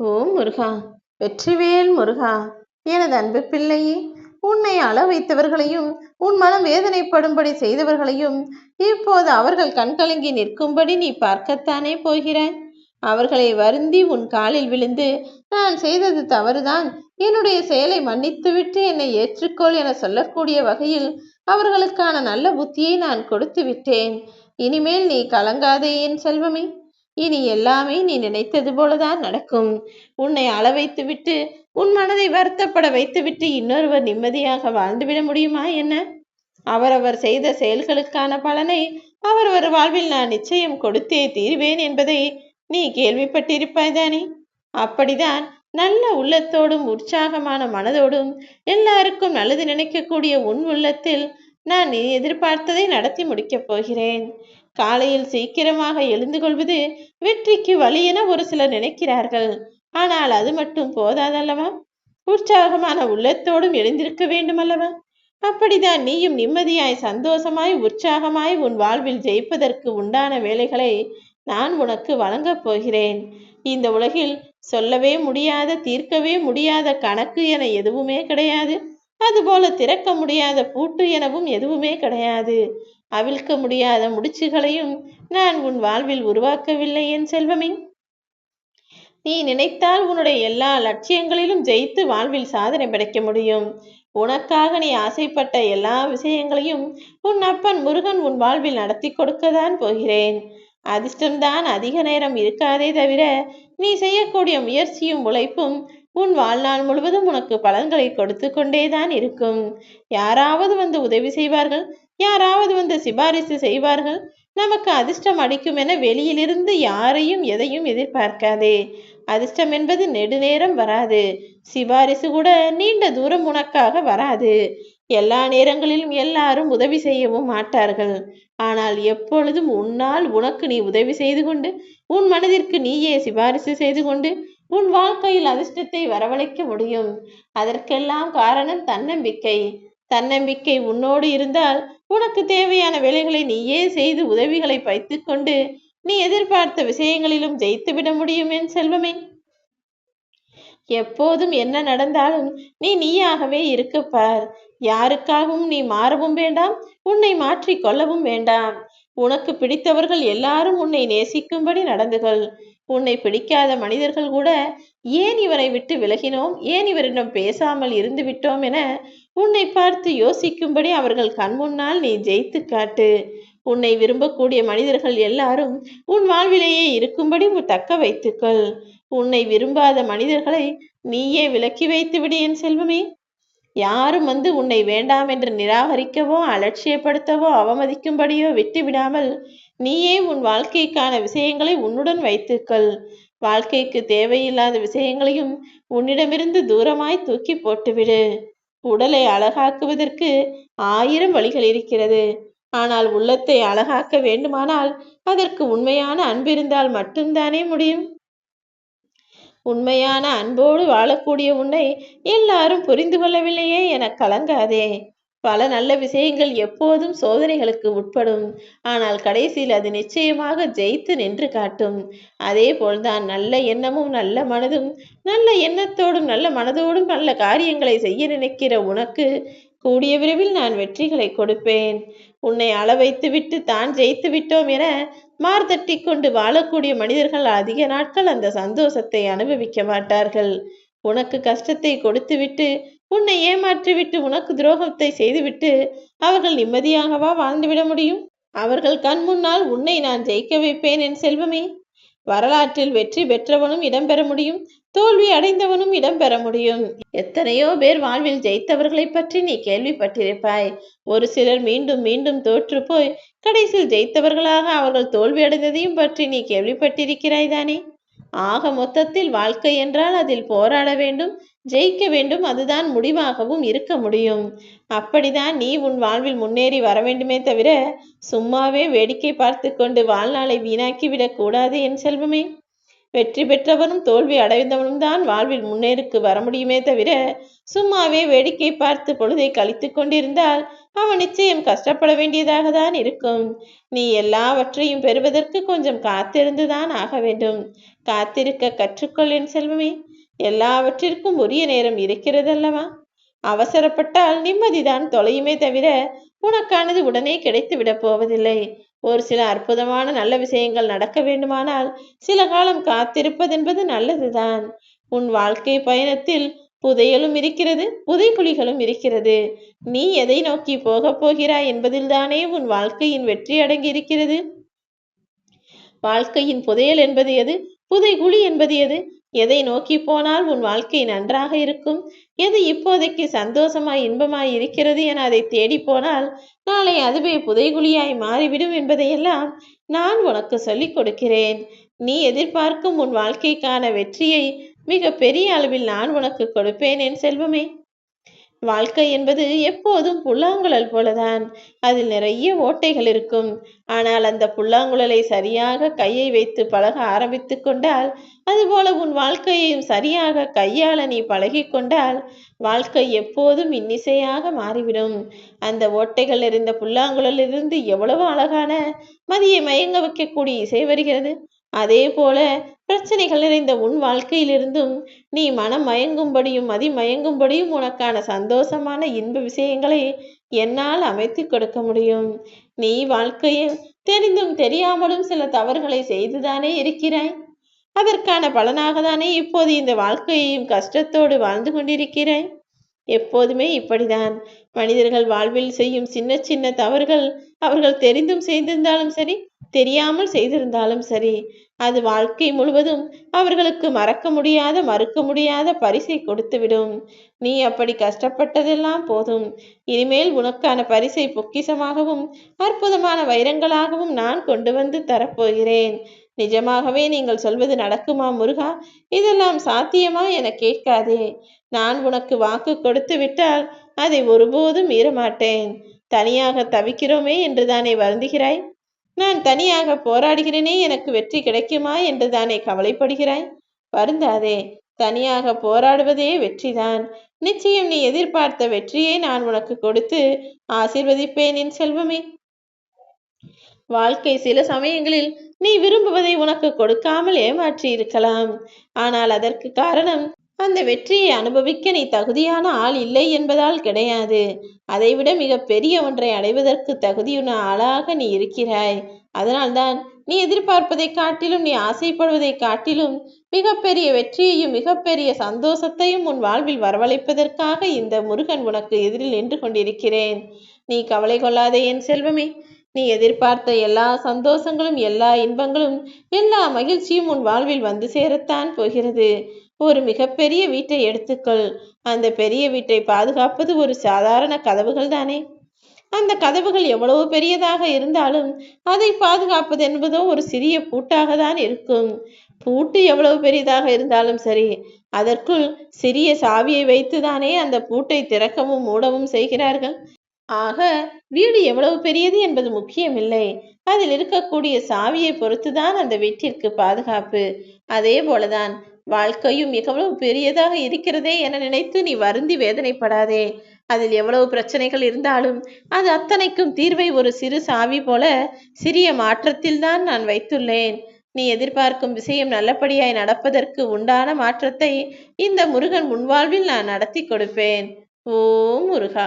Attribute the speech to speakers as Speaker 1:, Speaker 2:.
Speaker 1: ஓ முருகா வெற்றிவேல் முருகா எனது அன்பு பிள்ளையே உன்னை அள வைத்தவர்களையும் உன் மனம் வேதனைப்படும்படி செய்தவர்களையும் இப்போது அவர்கள் கண்கலங்கி நிற்கும்படி நீ பார்க்கத்தானே போகிறாய்? அவர்களை வருந்தி உன் காலில் விழுந்து நான் செய்தது தவறுதான் என்னுடைய செயலை மன்னித்துவிட்டு என்னை ஏற்றுக்கொள் என சொல்லக்கூடிய வகையில் அவர்களுக்கான நல்ல புத்தியை நான் கொடுத்து விட்டேன் இனிமேல் நீ கலங்காதே என் செல்வமே. இனி எல்லாமே நீ நினைத்தது போலதான் நடக்கும். உன்னை அள வைத்துவிட்டு உன் மனதை வருத்தப்பட வைத்துவிட்டு இன்னொருவர் நிம்மதியாக வாழ்ந்துவிட முடியுமா என்ன? அவரவர் செய்த செயல்களுக்கான பலனை அவரவர் வாழ்வில் நான் நிச்சயம் கொடுத்தே தீர்வேன் என்பதை நீ கேள்விப்பட்டிருப்பாய்தானே அப்படிதான் நல்ல உள்ளத்தோடும் உற்சாகமான மனதோடும் எல்லாருக்கும் நல்லது நினைக்கக்கூடிய உன் உள்ளத்தில் நான் நீ எதிர்பார்த்ததை நடத்தி முடிக்கப் போகிறேன். காலையில் சீக்கிரமாக எழுந்து கொள்வது வெற்றிக்கு வழி என ஒரு சிலர் நினைக்கிறார்கள். ஆனால் அது மட்டும் போதாதல்லவா? உற்சாகமான உள்ளத்தோடும் எழுந்திருக்க வேண்டுமல்லவா? அப்படிதான் நீயும் நிம்மதியாய் சந்தோஷமாய் உற்சாகமாய் உன் வாழ்வில் ஜெயிப்பதற்கு உண்டான வேலைகளை நான் உனக்கு வழங்கப் போகிறேன். இந்த உலகில் சொல்லவே முடியாத தீர்க்கவே முடியாத கணக்கு என எதுவுமே கிடையாது. அதுபோல திறக்க முடியாத பூட்டு எனவும் எதுவுமே கிடையாது. அவிழ்க்க முடியாத முடிச்சுகளையும் நான் உன் வாழ்வில் உருவாக்கவில்லை என் செல்வமே. நீ நினைத்தால் உன்னுடைய எல்லா லட்சியங்களிலும் ஜெயித்து வாழ்வில் சாதனை படைக்க முடியும். உனக்காக நீ ஆசைப்பட்ட எல்லா விஷயங்களையும் உன் அப்பன் முருகன் உன் வாழ்வில் நடத்தி கொடுக்கத்தான் போகிறேன். அதிர்ஷ்டம்தான் அதிக நேரம் இருக்காதே தவிர நீ செய்யக்கூடிய முயற்சியும் உழைப்பும் உன் வாழ்நாள் முழுவதும் உனக்கு பலன்களை கொடுத்து கொண்டேதான் இருக்கும். யாராவது வந்து உதவி செய்வார்கள் யாராவது வந்து சிபாரிசு செய்வார்கள் நமக்கு அதிர்ஷ்டம் அடிக்கும் என வெளியிலிருந்து யாரையும் எதையும் எதிர்பார்க்காதே. அதிர்ஷ்டம் என்பது நெடுநேரம் வராது. சிபாரிசு கூட நீண்ட தூரம் உனக்காக வராது. எல்லா நேரங்களிலும் எல்லாரும் உதவி செய்யவும் மாட்டார்கள். ஆனால் எப்பொழுதும் உன்னால் உனக்கு நீ உதவி செய்து கொண்டு உன் மனதிற்கு நீயே சிபாரிசு செய்து கொண்டு உன் வாழ்க்கையில் அதிர்ஷ்டத்தை வரவழைக்க முடியும். அதற்கெல்லாம் காரணம் தன்னம்பிக்கை. தன்னம்பிக்கை உன்னோடு இருந்தால் உனக்கு தேவையான வேலைகளை நீயே செய்து உதவிகளை வைத்துக்கொண்டு நீ எதிர்பார்த்த விஷயங்களிலும் ஜெயித்துவிட முடியும் என் செல்வமே. எப்போதும் என்ன நடந்தாலும் நீ நீயாகவே இருக்கப்பார் யாருக்காகவும் நீ மாறவும் வேண்டாம் உன்னை மாற்றிக் கொள்ளவும் வேண்டாம். உனக்கு பிடித்தவர்கள் எல்லாரும் உன்னை நேசிக்கும்படி நடந்துகள். உன்னை பிடிக்காத மனிதர்கள் கூட ஏன் இவரை விட்டு விலகினோம்? ஏன் இவரிடம் பேசாமல் இருந்து விட்டோம்? என உன்னை பார்த்து யோசிக்கும்படி அவர்கள் கண்முன்னால் நீ ஜெயித்து காட்டு. உன்னை விரும்பக்கூடிய மனிதர்கள் எல்லாரும் உன் வாழ்விலேயே இருக்கும்படி தக்க வைத்துக்கொள். உன்னை விரும்பாத மனிதர்களை நீயே விலக்கி வைத்து விடு என் செல்வமே. யாரும் வந்து உன்னை வேண்டாம் என்று நிராகரிக்கவோ அலட்சியப்படுத்தவோ அவமதிக்கும்படியோ விட்டு விடாமல் நீயே உன் வாழ்க்கைக்கான விஷயங்களை உன்னுடன் வைத்துக்கொள். வாழ்க்கைக்கு தேவையில்லாத விஷயங்களையும் உன்னிடமிருந்து தூரமாய் தூக்கி போட்டுவிடு. உடலை அழகாக்குவதற்கு ஆயிரம் வழிகள் இருக்கிறது. ஆனால் உள்ளத்தை அழகாக்க வேண்டுமானால் அதற்கு உண்மையான அன்பிருந்தால் மட்டும்தானே முடியும். உண்மையான அன்போடு வாழக்கூடிய உன்னை எல்லாரும் புரிந்து கொள்ளவில்லையே என கலங்காதே. பல நல்ல விஷயங்கள் எப்போதும் சோதனைகளுக்கு உட்படும். ஆனால் கடைசியில் அது நிச்சயமாக ஜெயித்து நின்று காட்டும். அதே போல்தான் நல்ல எண்ணமும் நல்ல மனதும் நல்ல எண்ணத்தோடும் நல்ல மனதோடும் நல்ல காரியங்களை செய்ய நினைக்கிற உனக்கு கூடிய விரைவில் நான் வெற்றிகளை கொடுப்பேன். உன்னை அளவைத்து விட்டு தான் ஜெயித்து விட்டோம் என மார்தட்டி கொண்டு வாழக்கூடிய மனிதர்கள் அதிக நாட்கள் அந்த சந்தோஷத்தை அனுபவிக்க மாட்டார்கள். உனக்கு கஷ்டத்தை கொடுத்துவிட்டு உன்னை ஏமாற்றிவிட்டு உனக்கு துரோகத்தை செய்துவிட்டு அவர்கள் நிம்மதியாகவா வாழ்ந்துவிட முடியும்? அவர்கள் கண் முன்னால் உன்னை நான் ஜெயிக்க வைப்பேன் என் செல்வமே. வரலாற்றில் வெற்றி பெற்றவனும் இடம்பெற முடியும் தோல்வி அடைந்தவனும் இடம்பெற முடியும். எத்தனையோ பேர் வாழ்வில் ஜெயித்தவர்களை பற்றி நீ கேள்விப்பட்டிருப்பாய். ஒரு சிலர் மீண்டும் மீண்டும் தோற்று போய் கடைசியில் ஜெயித்தவர்களாக அவர்கள் தோல்வி அடைந்ததையும் பற்றி நீ கேள்விப்பட்டிருக்கிறாய் தானே? ஆக மொத்தத்தில் வாழ்க்கை என்றால் அதில் போராட வேண்டும் ஜெயிக்க வேண்டும் அதுதான் முடிவாகவும் இருக்க முடியும். அப்படிதான் நீ உன் வாழ்வில் முன்னேறி வர வேண்டுமே தவிர சும்மாவே வேடிக்கை பார்த்து கொண்டு வாழ்நாளை வீணாக்கிவிடக் கூடாது என் செல்வமே. வெற்றி பெற்றவனும் தோல்வி அடைந்தவனும் தான் வாழ்வில் முன்னேறுக்கு வர முடியுமே தவிர சும்மாவே வேடிக்கை பார்த்து பொழுதை கழித்து கொண்டிருந்தால் அவன் நிச்சயம் கஷ்டப்பட வேண்டியதாக தான் இருக்கும். நீ எல்லாவற்றையும் பெறுவதற்கு கொஞ்சம் காத்திருந்துதான் ஆக வேண்டும். காத்திருக்க கற்றுக்கொள் என் செல்வமே. எல்லாவற்றிற்கும் உரிய நேரம் இருக்கிறதல்லவா? அவசரப்பட்டால் நிம்மதிதான் தொலையுமே தவிர உனக்கானது உடனே கிடைத்து விடப் போவதில்லை. ஒரு சில அற்புதமான நல்ல விஷயங்கள் நடக்க வேண்டுமானால் சில காலம் காத்திருப்பதென்பது நல்லதுதான். உன் வாழ்க்கை பயணத்தில் புதையலும் இருக்கிறது புதைக்குழிகளும் இருக்கிறது. நீ எதை நோக்கி போகப் போகிறாய் என்பதில்தானே உன் வாழ்க்கையின் வெற்றி அடங்கி இருக்கிறது வாழ்க்கையின் புதையல் என்பது எது? புதைகுழி என்பது எது? எதை நோக்கி போனால் உன் வாழ்க்கை நன்றாக இருக்கும்? எது இப்போதைக்கு சந்தோஷமாய் இன்பமாய் இருக்கிறது என அதை தேடி போனால் நாளை அதுவே புதைகுழியாய் மாறிவிடும் என்பதையெல்லாம் நான் உனக்கு சொல்லிக் கொடுக்கிறேன். நீ எதிர்பார்க்கும் உன் வாழ்க்கைக்கான வெற்றியை மிக பெரிய அளவில் நான் உனக்கு கொடுப்பேன் என் செல்வமே. வாழ்க்கை என்பது எப்போதும் புல்லாங்குழல் போலதான். அதில் நிறைய ஓட்டைகள் இருக்கும். ஆனால் அந்த புல்லாங்குழலை சரியாக கையை வைத்து பழக ஆரம்பித்து கொண்டால் அதுபோல உன் வாழ்க்கையையும் சரியாக கையாள நீ பழகி கொண்டால் வாழ்க்கை எப்போதும் இன்னிசையாக மாறிவிடும். அந்த ஓட்டைகள் இருந்த புல்லாங்குழலிலிருந்து எவ்வளவு அழகான மதியை மயங்க வைக்கக்கூடிய இசை வருகிறது. அதே போல பிரச்சனைகள் நிறைந்த உன் வாழ்க்கையிலிருந்தும் நீ மனம் மயங்கும்படியும் மதி மயங்கும்படியும் உனக்கான சந்தோஷமான இன்ப விஷயங்களை என்னால் அமைத்து கொடுக்க முடியும். நீ வாழ்க்கையில் தெரிந்தும் தெரியாமலும் சில தவறுகளை செய்துதானே இருக்கிறாய்? அதற்கான பலனாக தானே இப்போது இந்த வாழ்க்கையையும் கஷ்டத்தோடு வாழ்ந்து கொண்டிருக்கிறாய்? எப்போதுமே இப்படிதான் மனிதர்கள் வாழ்வில் செய்யும் சின்ன சின்ன தவறுகள் அவர்கள் தெரிந்தும் செய்திருந்தாலும் சரி தெரியாமல் செய்திருந்தாலும் சரி அது வாழ்க்கை முழுவதும் அவர்களுக்கு மறக்க முடியாத மறுக்க முடியாத பரிசை கொடுத்துவிடும். நீ அப்படி கஷ்டப்பட்டதெல்லாம் போதும். இனிமேல் உனக்கான பரிசை பொக்கிசமாகவும் அற்புதமான வைரங்களாகவும் நான் கொண்டு வந்து தரப்போகிறேன். நிஜமாகவே நீங்கள் சொல்வது நடக்குமா முருகா? இதெல்லாம் சாத்தியமா என கேட்காதே. நான் உனக்கு வாக்கு கொடுத்து விட்டால் அதை ஒருபோதும் மீறமாட்டேன். தனியாக தவிக்கிறோமே என்று தானே வருந்துகிறாய்? நான் தனியாக போராடுகிறேனே எனக்கு வெற்றி கிடைக்குமா என்று தானே கவலைப்படுகிறாய்? வருந்தாதே தனியாக போராடுவதே வெற்றிதான். நிச்சயம் நீ எதிர்பார்த்த வெற்றியை நான் உனக்கு கொடுத்து ஆசிர்வதிப்பேன் என் செல்வமே. வாழ்க்கை சில சமயங்களில் நீ விரும்புவதை உனக்கு கொடுக்காமல் ஏமாற்றி இருக்கலாம் ஆனால் அதற்கு காரணம் அந்த வெற்றியை அனுபவிக்க நீ தகுதியான ஆள் இல்லை என்பதால் கிடையாது. அதைவிட மிக பெரிய ஒன்றை அடைவதற்கு தகுதியுள்ள ஆளாக நீ இருக்கிறாய். அதனால்தான் நீ எதிர்பார்ப்பதை காட்டிலும் நீ ஆசைப்படுவதை காட்டிலும் மிகப்பெரிய வெற்றியையும் மிகப்பெரிய சந்தோஷத்தையும் உன் வாழ்வில் வரவழைப்பதற்காக இந்த முருகன் உனக்கு எதிரில் நின்று கொண்டிருக்கிறேன். நீ கவலை கொள்ளாதே என் செல்வமே. நீ எதிர்பார்த்த எல்லா சந்தோஷங்களும் எல்லா இன்பங்களும் எல்லா மகிழ்ச்சியும் உன் வாழ்வில் வந்து சேரத்தான் போகிறது. ஒரு மிகப்பெரிய வீட்டை எடுத்துக்கொள். அந்த பெரிய வீட்டை பாதுகாப்பது ஒரு சாதாரண கதவுகள் தானே? அந்த கதவுகள் எவ்வளவு பெரியதாக இருந்தாலும் அதை பாதுகாப்பது என்பதோ ஒரு சிறிய பூட்டாக தான் இருக்கும். பூட்டு எவ்வளவு பெரியதாக இருந்தாலும் சரி அதற்குள் சிறிய சாவியை வைத்துதானே அந்த பூட்டை திறக்கவும் மூடவும் செய்கிறார்கள். ஆக வீடு எவ்வளவு பெரியது என்பது முக்கியமில்லை. அதில் இருக்கக்கூடிய சாவியை பொறுத்துதான் அந்த வீட்டிற்கு பாதுகாப்பு. அதே போலதான் வாழ்க்கையும் எவ்வளவு பெரியதாக இருக்கிறதே என நினைத்து நீ வருந்தி வேதனைப்படாதே. அதில் எவ்வளவு பிரச்சனைகள் இருந்தாலும் அது அத்தனைக்கும் தீர்வை ஒரு சிறு சாவி போல சிறிய மாற்றத்தில் தான் நான் வைத்துள்ளேன். நீ எதிர்பார்க்கும் விஷயம் நல்லபடியாய் நடப்பதற்கு உண்டான மாற்றத்தை இந்த முருகன் முன்வாழ்வில் நான் நடத்தி கொடுப்பேன். ஓ முருகா!